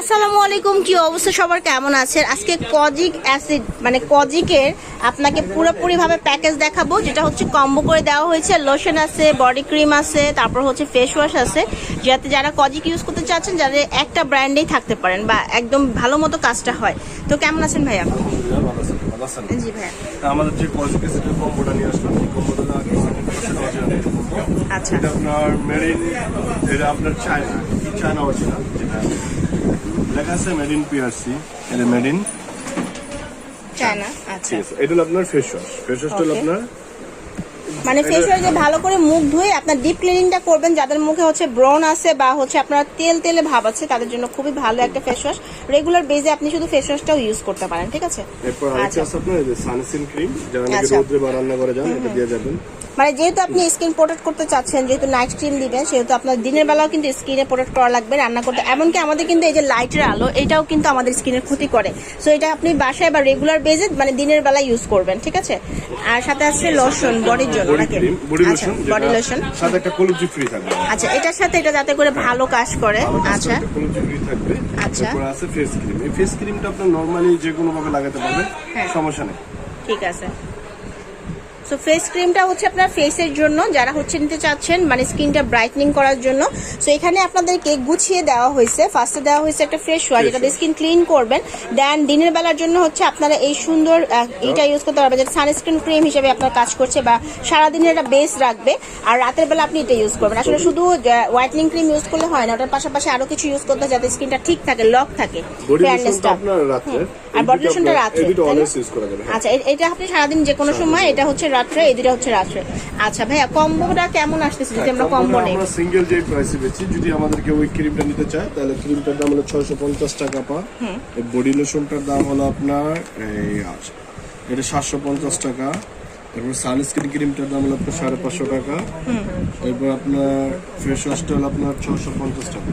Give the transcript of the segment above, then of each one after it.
আসসালামু আলাইকুম কি অবস্থা? সবার কেমন আছেন? আজকে কজিক অ্যাসিড মানে কজিকের আপনাকে পুরোপুরিভাবে প্যাকেজ দেখাবো যেটা হচ্ছে কম্বো করে দেওয়া হয়েছে। লোশন আছে বডি ক্রিম আছে তারপর হচ্ছে ফেস ওয়াশ আছে যাতে যারা কজিক ইউজ করতে চাচ্ছেন যাদের একটা ব্র্যান্ডেই থাকতে পারেন বা একদম ভালো মতো কাজটা হয়। তো কেমন আছেন ভাইয়া? জি ভাইয়া। আমাদের যে কজিক অ্যাসিডের কম্বোটা নিয়ে আসলাম এটা combo। আচ্ছা। এটা আপনার মেড ইন এটা আপনার চায়না চায়না অরিজিনাল যেটা লেখা আছে মেড ইন পিআরসি এটা মেড ইন চায়না আচ্ছা। এটা হলো আপনার ফেস ওয়াশ ফেস ওয়াশটা হলো আপনার মানে ফেস ওয়াশে ভালো করে মুখ ধুয়ে আপনার ডিপ ক্লিনিংটা করবেন যাদের মুখে হচ্ছে ব্রন আছে বা হচ্ছে আপনার তেল তেলে ভাব আছে তাদের জন্য খুবই ভালো একটা ফেস ওয়াশ রেগুলার বেজে আপনি শুধু ফেস ওয়াশটাও ইউজ করতে পারেন ঠিক আছে? এরপর আছে আপনার সানসিন ক্রিম যারা নাকি। বা রান্না করে যান এটা দিয়ে যাবেন। মানে যেহেতু আপনি স্কিন প্রোটেক্ট করতে চাচ্ছেন যেহেতু নাইট ক্রিম দিবেন সেহেতু আপনার দিনের বেলাও কিন্তু স্কিনে প্রোটেক্ট করা লাগবে রান্না করতে। এমনকি আমাদের কিন্তু এই যে লাইটের আলো এটাও কিন্তু আমাদের স্কিনের ক্ষতি করে। সো এটা আপনি বাসায় বা রেগুলার বেজে মানে দিনের বেলা ইউজ করবেন ঠিক আছে? আর সাথে আছে লোশন বডির জন্য নাকি? বডি আচ্ছা লোশন বডি লোশন সাথে একটা কলুজি ফ্রি থাকবে। আচ্ছা এটার সাথে এটা যাতে করে ভালো কাজ করে। আচ্ছা। কলুজি ফ্রি থাকবে। আচ্ছা। আছে ফেস ক্রিম এই ফেস ক্রিমটা আপনার নরমালি যে কোনো ভাবে লাগাতে পারবেন হ্যাঁ। সমস্যা নেই। ঠিক আছে। সো ফেস ক্রিমটা হচ্ছে আপনার ফেসের জন্য যারা হচ্ছে নিতে চাচ্ছেন মানে স্কিনটা ব্রাইটনিং করার জন্য। সো এখানে আপনাদেরকে গুছিয়ে দেওয়া হয়েছে ফার্স্টে দেওয়া হয়েছে একটা ফ্রেশ ওয়াশ যেটা দিয়ে স্কিন ক্লিন করবেন। দেন দিনের বেলার জন্য হচ্ছে আপনারা এই সুন্দর এইটা ইউজ করতে পারবেন যেটা সানস্ক্রিন ক্রিম হিসেবে আপনার কাজ করছে বা সারাদিনের একটা বেস রাখবে। আর রাতের বেলা আপনি এটা ইউজ করবেন। আসলে শুধু হোয়াইটনিং ক্রিম ইউজ করলে হয় না ওটার পাশাপাশি আরও কিছু ইউজ করতে হয় যাতে স্কিনটা ঠিক থাকে লক থাকে ফেয়ারনেসটা আর বডি লোশনটা রাত্রে হ্যাঁ। আচ্ছা এটা আপনি সারাদিন যে কোনো সময় এটা হচ্ছে রাত্রে এই দুটা হচ্ছে রাত্রে। আচ্ছা ভাইয়া কম্বোটা কেমন আসতেছে যদি আমরা কম্বো নেই? আমরা সিঙ্গেল যে প্রাইসে বেচি যদি আমাদেরকে ওই ক্রিমটা নিতে চায় তাহলে ক্রিমটার দাম হলো ছয়শো পঞ্চাশ টাকা পা এই বডি লোশনটার দাম হলো আপনার এই এটা সাতশো পঞ্চাশ টাকা। তারপর সানস্ক্রিন ক্রিমটার দাম হলো আপনার সাড়ে পাঁচশো টাকা। এরপর আপনার ফেস ওয়াশটা হলো আপনার ছশো পঞ্চাশ টাকা।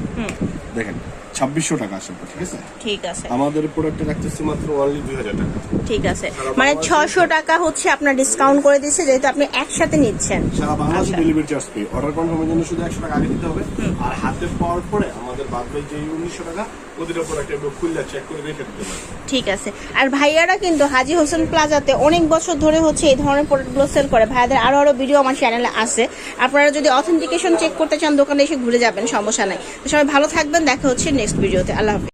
দেখেন ছাব্বিশশো টাকা আসে আপনার, ঠিক আছে? ঠিক আছে। আমাদের প্রোডাক্টে রাখতেছি মাত্র অনলি দুই হাজার টাকা। ঠিক আছে। মানে ছশো টাকা হচ্ছে আপনার ডিসকাউন্ট করে দিচ্ছে যেহেতু আপনি একসাথে নিচ্ছেন। সারা বাংলাদেশে। ডেলিভারি চার্জ অর্ডার কনফার্মের জন্য শুধু একশো টাকা আগে দিতে হবে। আর হাতে পাওয়ার পরে আমাদের বাদ বাকি যে উনিশশো টাকা প্রতিটা প্রোডাক্ট একটু খুললে চেক করে রেখে দিতে পারবে ঠিক আছে। আর ভাইয়ারা কিন্তু হাজি হোসেন প্লাজাতে অনেক বছর ধরে হচ্ছে এই ধরনের প্রোডাক্টগুলো সেল করে। ভাইয়াদের আরও আরও ভিডিও আমার চ্যানেলে আছে। আপনারা যদি অথেন্টিকেশন চেক করতে চান দোকানে এসে ঘুরে যাবেন সমস্যা নাই। তো সবাই ভালো থাকবেন দেখা হচ্ছে নেক্সট ভিডিওতে আল্লাহ হাফিজ।